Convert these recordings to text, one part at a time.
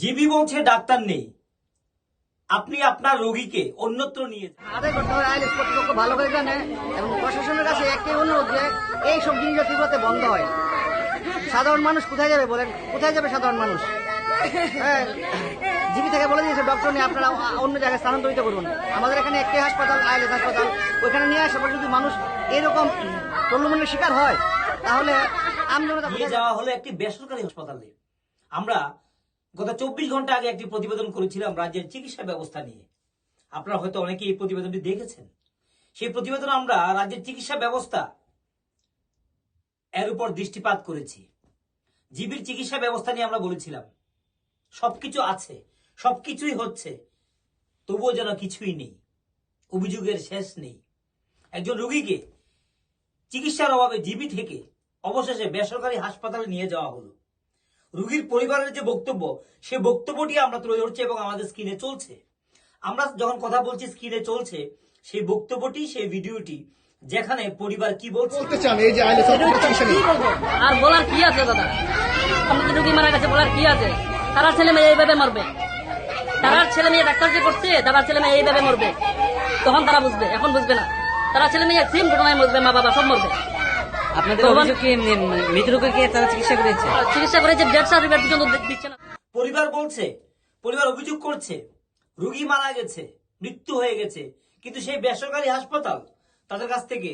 GB বলছে doctor নেই। আপনি আপনার রোগীকে অন্যত্র নিয়ে। আদায় করতে হবে আইন কর্তৃপক্ষ ভালো করে জানে এবং প্রশাসনের কাছে একটি অনুরোধ যে এই সব জিনিস তীব্রতে বন্ধ হয়। সাধারণ মানুষ কোথায় যাবে বলেন? কোথায় যাবে সাধারণ মানুষ? হ্যাঁ জিবি থেকে বলে দিয়েছে ডক্টর নিয়ে আপনারা অন্য জায়গায় স্থানান্তরিত করুন। আমাদের এখানে একটাই হাসপাতাল আইলেস হাসপাতাল ওইখানে নিয়ে আসার পর যদি মানুষ এরকম প্রলোভনের শিকার হয় তাহলে নিয়ে যাওয়া হলো একটি বেসরকারি হাসপাতালে। আমরা গত চব্বিশ ঘণ্টা আগে একটি প্রতিবেদন করেছিলাম রাজ্যের চিকিৎসা ব্যবস্থা নিয়ে। আপনারা হয়তো অনেকে এই প্রতিবেদনটি দেখেছেন। সেই প্রতিবেদন আমরা রাজ্যের চিকিৎসা ব্যবস্থা এর উপর দৃষ্টিপাত করেছি। জিবির চিকিৎসা ব্যবস্থা নিয়ে আমরা বলেছিলাম। সবকিছু আছে, সবকিছুই হচ্ছে, তবুও যেন কিছুই নেই, অভিযোগের শেষ নেই। একজন রোগীকে চিকিৎসার অভাবে জিবি থেকে অবশেষে বেসরকারি হাসপাতালে নিয়ে যাওয়া হলো। রোগীর পরিবারের যে বক্তব্য সে বক্তব্যটি আমরা তুলে ধরছি এবং আমাদের স্ক্রিনে চলছে। আমরা যখন কথা বলছি স্ক্রিনে চলছে সেই বক্তব্যটি সেই ভিডিওটি যেখানে পরিবার কি বলছে। বলতে চান এই যে আইলে চিকিৎসা নিয়ে আর বলার কি আছে দাদা? আমাদের রুগী মারা গেছে বলার কি আছে? তারা ছেলে মেয়ে এইভাবে মরবে। তারা ছেলে মেয়ে ডাক্তার যে করছে তারা ছেলে মেয়ে এইভাবে মরবে। তখন তারা বুঝবে এখন বুঝবে না। তারা ছেলে মেয়ে সেম ঘটনায় মরবে মা বাবা সব মরবে। আপনাদের অভিযোগ কি এমনি মৃত তারা চিকিৎসা করেছে? চিকিৎসা করেছে ডেড সার্টিফিকেট পর্যন্ত দিচ্ছে না। পরিবার বলছে পরিবার অভিযোগ করছে রোগী মারা গেছে মৃত্যু হয়ে গেছে কিন্তু সেই বেসরকারি হাসপাতাল তাদের কাছ থেকে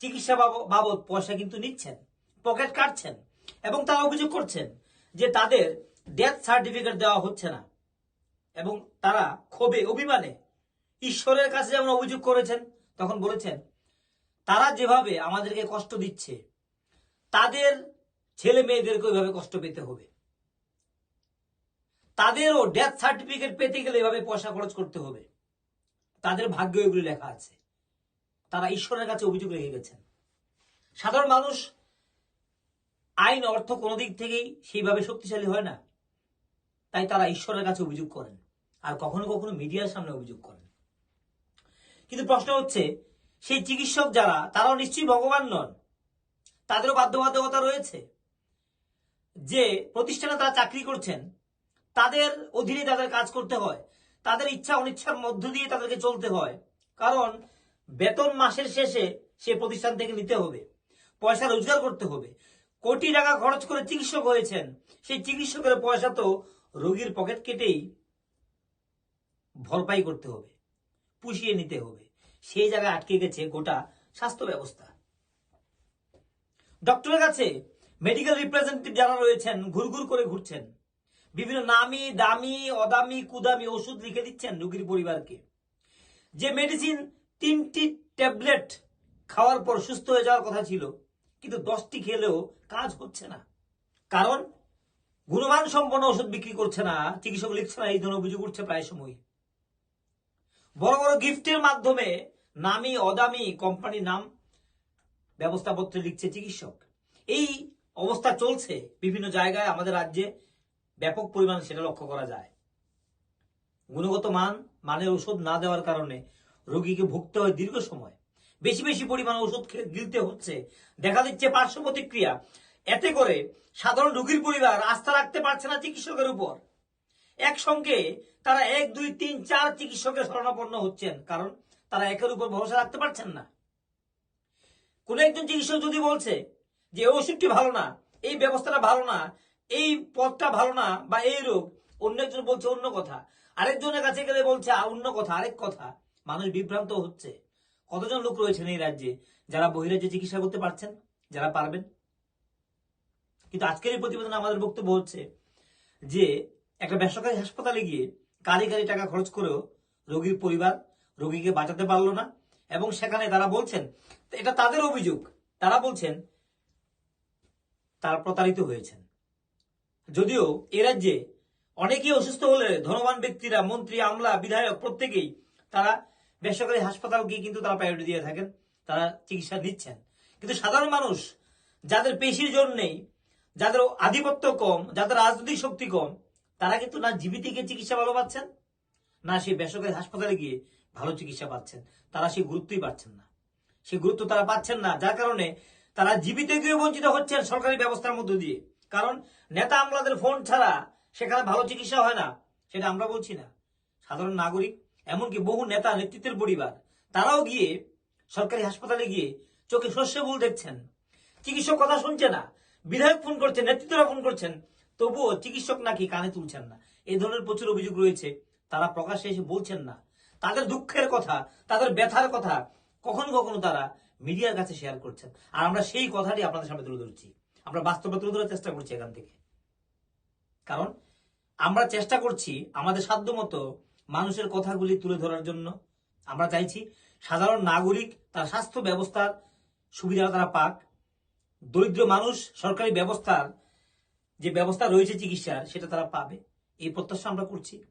চিকিৎসা বাবদ পয়সা কিন্তু নিচ্ছেন পকেট কাটছেন এবং তারা অভিযোগ করছেন যে তাদের ডেথ সার্টিফিকেট দেওয়া হচ্ছে না এবং তারা ক্ষোভে অভিমানে ঈশ্বরের কাছে যেমন অভিযোগ করেছেন তখন বলেছেন তারা যেভাবে আমাদেরকে কষ্ট দিচ্ছে, তাদের ছেলে মেয়েদেরকে ওইভাবে কষ্ট পেতে হবে। তাদেরও ডেথ সার্টিফিকেট পেতে গেলে এভাবে পয়সা খরচ করতে হবে। তাদের ভাগ্য এগুলি লেখা আছে। তারা ঈশ্বরের কাছে অভিযোগ রেখে গেছেন। সাধারণ মানুষ, আইন, অর্থ কোনো দিক থেকেই সেইভাবে শক্তিশালী হয় না। তাই তারা ঈশ্বরের কাছে অভিযোগ করেন। আর কখনো কখনো মিডিয়ার সামনে অভিযোগ করেন। কিন্তু প্রশ্ন হচ্ছে সেই চিকিৎসক যারা, তারাও নিশ্চয়ই ভগবান নন। তাদেরও বাধ্যবাধকতা রয়েছে। যে প্রতিষ্ঠানে তারা চাকরি করছেন, তাদের অধীনে তাদের কাজ করতে হয়। তাদের ইচ্ছা অনিচ্ছার মধ্য দিয়ে তাদেরকে চলতে হয়। কারণ বেতন মাসের শেষে সে প্রতিষ্ঠান থেকে নিতে হবে। পয়সা রোজগার করতে হবে। কোটি টাকা খরচ করে চিকিৎসক হয়েছেন। সেই চিকিৎসকের পয়সা তো রোগীর পকেট কেটেই ভরপাই করতে হবে, পুষিয়ে নিতে হবে। সেই জায়গায় আটকে গেছে গোটা স্বাস্থ্য ব্যবস্থা। ডক্টরের কাছে মেডিকেল রিপ্রেজেন্টেটিভ যারা রয়েছেন ঘুরঘুর করে ঘুরছেন। বিভিন্ন নামি, দামি, অদামি, কুদামি ওষুধ লিখে দিচ্ছেন রুগীর পরিবারকে। যে মেডিসিন তিনটি ট্যাবলেট খাওয়ার পর সুস্থ হয়ে যাওয়ার কথা ছিল, কিন্তু দশটি খেলেও কাজ হচ্ছে না। কারণ গুণমান সম্পন্ন ওষুধ বিক্রি করছে না, চিকিৎসক লিখছে না, এই ধরনের অভিযোগ উঠছে প্রায় সময় বড় বড় গিফটের মাধ্যমে নামি অদামি কোম্পানির নাম ব্যবস্থাপত্রে লিখছে চিকিৎসক। এই অবস্থা চলছে বিভিন্ন জায়গায় আমাদের রাজ্যে ব্যাপক পরিমাণে সেটা লক্ষ্য করা যায়। গুণগত মান, মানের ওষুধ না দেওয়ার কারণে রোগীকে ভুগতে হয় দীর্ঘ সময়। বেশি বেশি পরিমাণে ওষুধ গিলতে হচ্ছে। দেখা দিচ্ছে পার্শ্ব প্রতিক্রিয়া। এতে করে সাধারণ রোগীর পরিবার আস্থা রাখতে পারছে না চিকিৎসকের উপর। একসঙ্গে তারা এক, দুই, তিন, চার চিকিৎসকের শরণাপন্ন হচ্ছেন, কারণ তারা একের উপর ভরসা রাখতে পারছেন না। কোন একজন চিকিৎসক যদি বলছে যে ওষুধটি ভালো না, এই ব্যবস্থাটা ভালো না, এই পথটা ভালো না বা এই রোগ, অন্য একজন বলছে অন্য কথা। আরেকজনের কাছে গেলে বলছে অন্য কথা, আরেক কথা। মানুষ বিভ্রান্ত হচ্ছে। কতজন লোক রয়েছেন এই রাজ্যে যারা বহিরাজ্যে চিকিৎসা করতে পারছেন, যারা পারবেন? কিন্তু আজকের এই প্রতিবেদনে আমাদের বক্তব্য হচ্ছে যে একটা বেসরকারি হাসপাতালে গিয়ে কারি কারি টাকা খরচ করেও রোগীর পরিবার রোগীকে বাঁচাতে পারল না। এবং সেখানে তারা বলছেন, এটা তাদের অভিযোগ, তারা বলছেন তারা প্রতারিত হয়েছেন। যদিও এ রাজ্যে অনেকেই অসুস্থ হলে ধনবান ব্যক্তিরা, মন্ত্রী, আমলা, বিধায়ক প্রত্যেকেই তারা বেসরকারি হাসপাতালকে কিন্তু তারা প্রায়োরিটি দিয়ে থাকেন, তারা চিকিৎসা দিচ্ছেন কিন্তু সাধারণ মানুষ, যাদের পেশির জোর নেই যাদের আধিপত্য কম, যাদের রাজনৈতিক শক্তি কম তারা কিন্তু না জীবিতে গিয়ে চিকিৎসা ভালো পাচ্ছেন, না সেই বেসরকারি হাসপাতালে গিয়ে ভালো চিকিৎসা পাচ্ছেন। তারা সেই গুরুত্বই পাচ্ছেন না। সেই গুরুত্ব তারা পাচ্ছেন না, যার কারণে তারা জীবিত গিয়ে বঞ্চিত হচ্ছেন সরকারি ব্যবস্থার মধ্য দিয়ে। কারণ নেতা আমলাদের ফোন ছাড়া সেখানে ভালো চিকিৎসা হয় না, সেটা আমরা বলছি না। সাধারণ নাগরিক, এমনকি বহু নেতা নেতৃত্বের পরিবার, তারাও গিয়ে সরকারি হাসপাতালে গিয়ে চোখে শস্য ভুল দেখছেন। চিকিৎসক কথা শুনছে না, বিধায়ক ফোন করছেন, নেতৃত্বরা ফোন করছেন তবুও চিকিৎসক নাকি কানে তুলছেন না? এই ধরনের প্রচুর অভিযোগ রয়েছে। তারা প্রকাশ্যে এসে বলছেন না। তাদের দুঃখের কথা, তাদের ব্যথার কথা কখনো কখনো তারা মিডিয়ার কাছে শেয়ার করছেন। আর আমরা সেই কথাটি আপনাদের সামনে তুলে ধরছি। আমরা বাস্তবে তুলে ধরার চেষ্টা করছি এখান থেকে। কারণ আমরা চেষ্টা করছি আমাদের সাধ্যমতো মানুষের কথাগুলি তুলে ধরার জন্য। আমরা চাইছি সাধারণ নাগরিক, তার স্বাস্থ্য ব্যবস্থার সুবিধা তারা পাক। দরিদ্র মানুষ, সরকারি ব্যবস্থার যে ব্যবস্থা রয়েছে চিকিৎসার সেটা তারা পাবে। এই প্রত্যাশা আমরা করছি।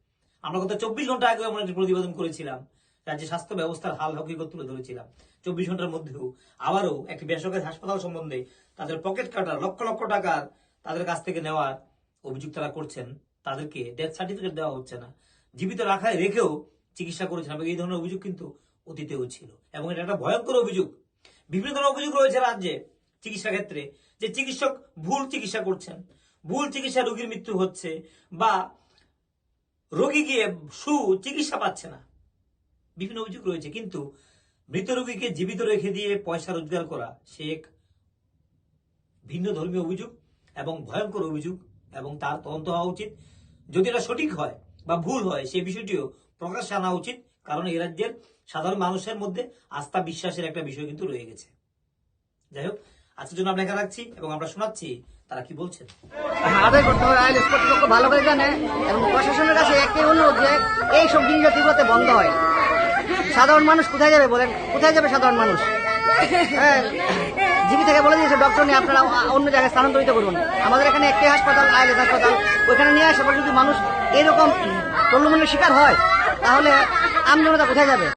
আমরা গত চব্বিশ ঘণ্টা আগে আমরা একটি প্রতিবেদন করেছিলাম, রাজ্যে স্বাস্থ্য ব্যবস্থার হাল হকিকত তুলে ধরেছিলাম। চব্বিশ ঘণ্টার মধ্যেও আবারও একটি বেসরকারি হাসপাতাল সম্বন্ধে তাদের পকেট কাটার লক্ষ লক্ষ টাকার তাদের কাছ থেকে নেওয়ার অভিযোগ তারা করছেন। তাদেরকে ডেথ সার্টিফিকেট দেওয়া হচ্ছে না। জীবিত রাখায় রেখেও চিকিৎসা করেছেন। এবং এই ধরনের অভিযোগ কিন্তু অতীতেও ছিল। এবং এটা একটা ভয়ঙ্কর অভিযোগ। বিভিন্ন ধরনের অভিযোগ রয়েছে রাজ্যে চিকিৎসা ক্ষেত্রে যে চিকিৎসক ভুল চিকিৎসা করছেন। ভুল চিকিৎসা রোগীর মৃত্যু হচ্ছে বা রোগী গিয়ে সু চিকিৎসা পাচ্ছে না। বিভিন্ন অভিযোগ রয়েছে, কিন্তু মৃত রোগীকে জীবিত রেখে দিয়ে পয়সা রোজগার করা, সে এক ভিন্ন ধর্মীয় অভিযোগ এবং ভয়ঙ্কর অভিযোগ এবং তার তদন্ত হওয়া উচিত। যদি এটা সঠিক হয় বা ভুল হয় সেই বিষয়টিও প্রকাশ্যে আনা উচিত, কারণ এই রাজ্যের সাধারণ মানুষের মধ্যে আস্থা বিশ্বাসের একটা বিষয় কিন্তু রয়ে গেছে। যাই হোক আজকের জন্য আমরা এখানে রাখছি এবং আমরা শোনাচ্ছি তারা কি বলছেন। আদায় করতে হবে কর্তৃপক্ষ ভালো করে জানে এবং প্রশাসনের কাছে একটাই অনুরোধ যে এই সব জিনিস বন্ধ হয়। সাধারণ মানুষ কোথায় যাবে বলেন? কোথায় যাবে সাধারণ মানুষ? হ্যাঁ জিবি থেকে বলে দিয়েছে, ডক্টর নিয়ে আপনারা অন্য জায়গায় স্থানান্তরিত করুন। আমাদের এখানে একটাই হাসপাতাল, আইএলএস হাসপাতাল, ওইখানে নিয়ে আসে যদি মানুষ এরকম প্রলোভনের শিকার হয়, তাহলে আমজনতা কোথায় যাবে?